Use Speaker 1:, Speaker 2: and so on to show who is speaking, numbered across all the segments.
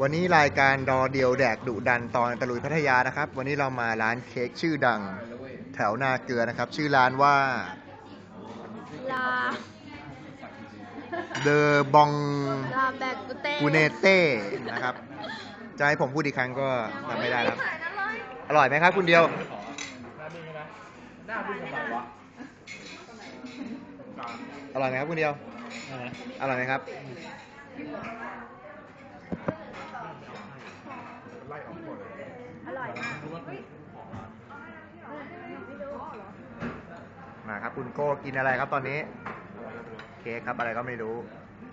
Speaker 1: วันนี้รายการดอเดียวแดกดุดันตอนตะลุยพัทยานะครับ วันนี้เรามาร้านเค้กชื่อดังแถวนาเกลือนะครับ ชื่อร้านว่า
Speaker 2: ลา
Speaker 1: เดอบอง
Speaker 2: ลาแบกกุเต้
Speaker 1: กูเนเต้นะครับ จะให้ผมพูดอีกครั้งก็ทำไม่ได้ครับ อร่อยไหมครับคุณเดียวอร่อยไหมครับคุณเดียวอร่อยไหมครับ ครับคุณโก้กินอะไรครับตอนนี้ เค้กครับอะไรก็ไม่รู้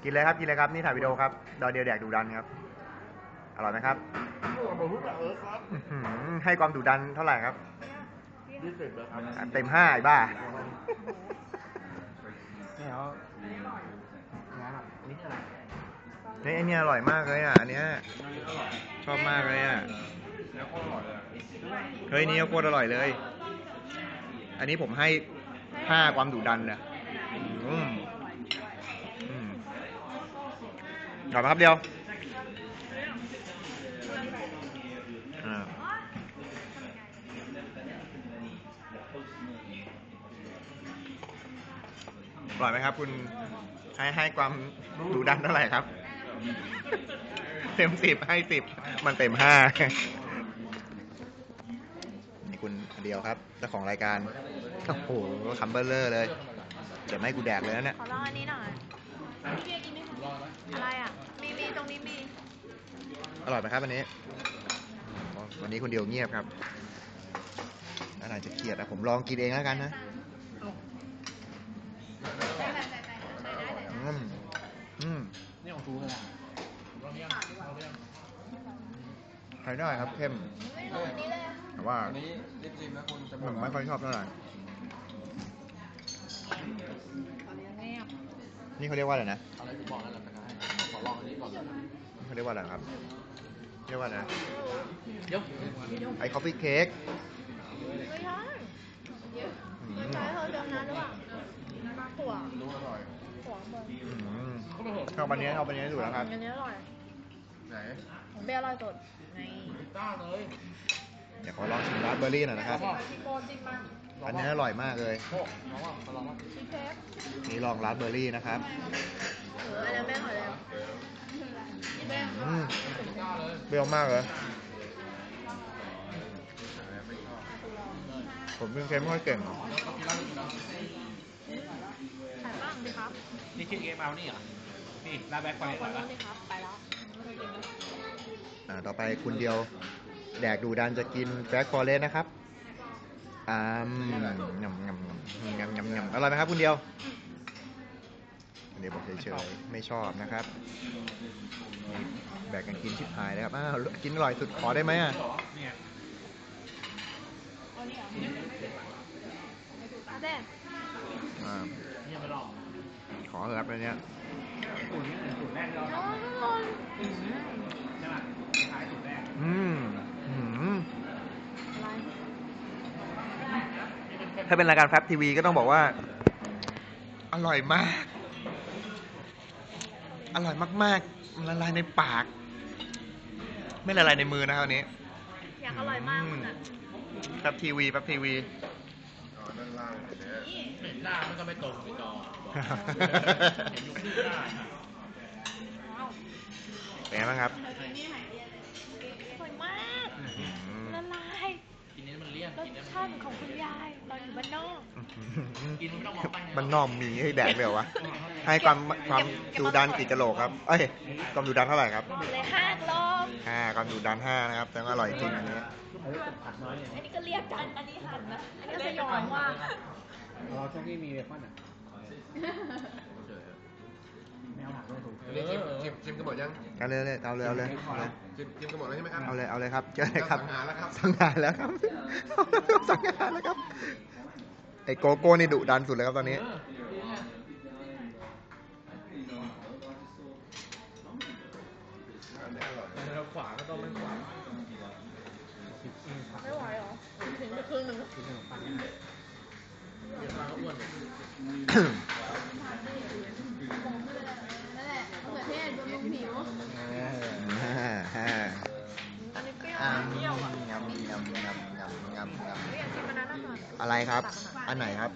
Speaker 1: กินเลยครับกินเลยครับนี่ถ่ายวิดีโอครับดอเดียวแดกดูดันครับอร่อยไหมครับอื้อหือให้ความดุดันเท่าไหร่ครับอะเต็มห้าไอ้บ้า
Speaker 3: นี่เขานะครับอันนี้อะไร
Speaker 1: นี่ไอเนี่ยอร่อยมากเลยอะอันเนี้ยชอบมากเลยอะเฮ้ยนี่ก็โคตรอร่อยเลย อันนี้ผมให้ ห้าความดุดันเลยอืมอืมอร่อครับเดียวอร่อยไหมครับ คุณให้ให้ความดุดันเท่าไหร่ครับ เต็มสิบให้สิบมันเต็มห้านี่คุณเดียวครับเจ้าของรายการ โอ้โหคัมเบอร์เลอร์เลยเดี๋ยวไม่ให้กูแดกเลยนะเนี่ย
Speaker 2: ขอลองอันนี้หน่อยอะไรอะ มีมีตรงนี้มี
Speaker 1: อร่อยไหมครับวันนี้อ๋อวันนี้คนเดียวเงียบครับอะไรจะเครียดอะผมลองกินเองแล้วกันนะอืมอืม
Speaker 3: นี่ของทูเลยนะ
Speaker 1: ใช้ได้ครับเข้ม
Speaker 2: ไม่ลองอันนี้เลย
Speaker 1: แต่ว่า
Speaker 3: อันนี้ริบซิมนะคุณจะ
Speaker 1: ผมไม่ค่อยชอบเท่าไหร่ นี่เขาเรียกว่าอะไรนะ
Speaker 3: อะไรผมบอกนั่นแหละนะครับขอลองอันนี้ก่อนเลย
Speaker 1: เขาเรียกว่าอะไรครับ เรียกว่าอะไรนะ
Speaker 3: เดี๋ยว
Speaker 1: ไอ้คอฟฟี่เค้ก
Speaker 2: ไม่ใช่ไม่ใช่เขาเดิมนั้นหรือเปล่าถั่ว
Speaker 3: รู้อร่อย
Speaker 2: ถั่วเบอร์
Speaker 1: เอาปันนี้เอาปันนี้ดูแล้วครับ
Speaker 2: อันนี้อร่อย
Speaker 3: ไหน
Speaker 2: ของเบลอร่อยสุดใน
Speaker 3: ต้าเลย
Speaker 1: เดี๋ยวขอลองชิมราสเบอร์รี่หน่อยนะครับ
Speaker 2: ชิโกจิมาก
Speaker 1: อันนี้อร่อยมากเลย
Speaker 3: โอ้ลองว่าลองว่า
Speaker 2: ชีสเค้ก
Speaker 1: นี่ลองราสเบอร์รี่นะครับ
Speaker 2: เอออันนี้แม่หอยเลยแม่
Speaker 1: อืม
Speaker 3: ต้าเลย
Speaker 1: เปรี้ยวมากเลยผมเป็นเค็มไม่ค่อยเก่ง
Speaker 3: แล้วก็กินแล้วกินแล้ว
Speaker 2: ขายบ้างดิครับ
Speaker 3: นี่คิดเกมเอานี่เหรอ นี่ลาแบ็คไฟ
Speaker 2: คน
Speaker 3: เหร
Speaker 2: นู้
Speaker 3: อน
Speaker 2: ดิครับไปแล้ว
Speaker 1: อ่าต่อไปคุณเดียว แดกดูดันจะกินแบล็กฟอเรสนะครับ อ่ามงำงำงำงำงำงำอร่อยไหมครับคุณเดียวคุณเดียวบอกเฉยๆไม่ชอบนะครับนี่แบกกันกินชิบหายเลยครับอ้าวกินอร่อยสุดขอได้ไหมอะ
Speaker 3: เนี่ย
Speaker 2: อาเต้
Speaker 1: อ่า
Speaker 3: เนี่ยไม่ลอง
Speaker 1: ขอเถอะครับอันเนี้ย
Speaker 3: สูตรนี้เป็นสูตรแรกที่เรา
Speaker 2: น้อง
Speaker 3: ทำ
Speaker 2: ทุกคน
Speaker 3: ใช่ไหมคล้ายสูตรแรก
Speaker 1: อืมอืม
Speaker 2: อะไร
Speaker 1: ถ้าเป็นรายการแฟบทีวีก็ต้องบอกว่า อร่อยมาก อร่อยมากๆมันละลายในปาก ไม่ละลายในมือนะครับอันนี้
Speaker 2: อยากอร่อยมากมึงอะ
Speaker 1: แฟบทีวีแฟบทีวี
Speaker 3: เห็นหน้ามันก็ไม่ตรงในจอเห็นยุคหน้า
Speaker 1: เป็นไงบ้างครับ
Speaker 2: อร่อยมาก
Speaker 1: อืม
Speaker 2: ละลาย
Speaker 3: กินนี้มันเลี่ยน
Speaker 2: รส
Speaker 3: กินนี้
Speaker 2: ชาติของคุณยายเรา อยู่บ้านนอก
Speaker 3: กินไม่ต้องมองไป
Speaker 1: มันนอมมีให้แดกเลยวะ ให้ความความดูดันกี่กะโหลกครับ เอ้ยความดูดันเท่าไหร่ครับ
Speaker 2: เลยห้าโล
Speaker 1: ห้าความดูดันห้านะครับ แต่ว่าอร่อยจริงอันนี้
Speaker 2: อันนี้ก็เรียกกันอันนี้หั่นนะอันนี้ก็สยองว่า
Speaker 3: เราช่วงที่มีเบคอนอะ
Speaker 4: อันนี้ชิมชิมชิมกันหมดยัง
Speaker 1: เอาเลยเลยเอาเลยเอาเลยเอาเลย
Speaker 4: ชิมชิมกันหมดแล้วใช่ไหมครับ
Speaker 1: เอาเลยเอาเลยครับเจอเลยครับ
Speaker 4: สังหารแล้วครับ
Speaker 1: สังหารแล้วครับ สังหารแล้วครับ ไอ้โกโก้นี่ดุดันสุดเลยครับตอนนี้
Speaker 3: เราขวาก็ต้องไม่ขวา
Speaker 2: ไม่ไหวหรอ ถึงไปครึ่งหนึ่ง
Speaker 3: อะ
Speaker 2: ไร
Speaker 1: ครับ อันไหนครับ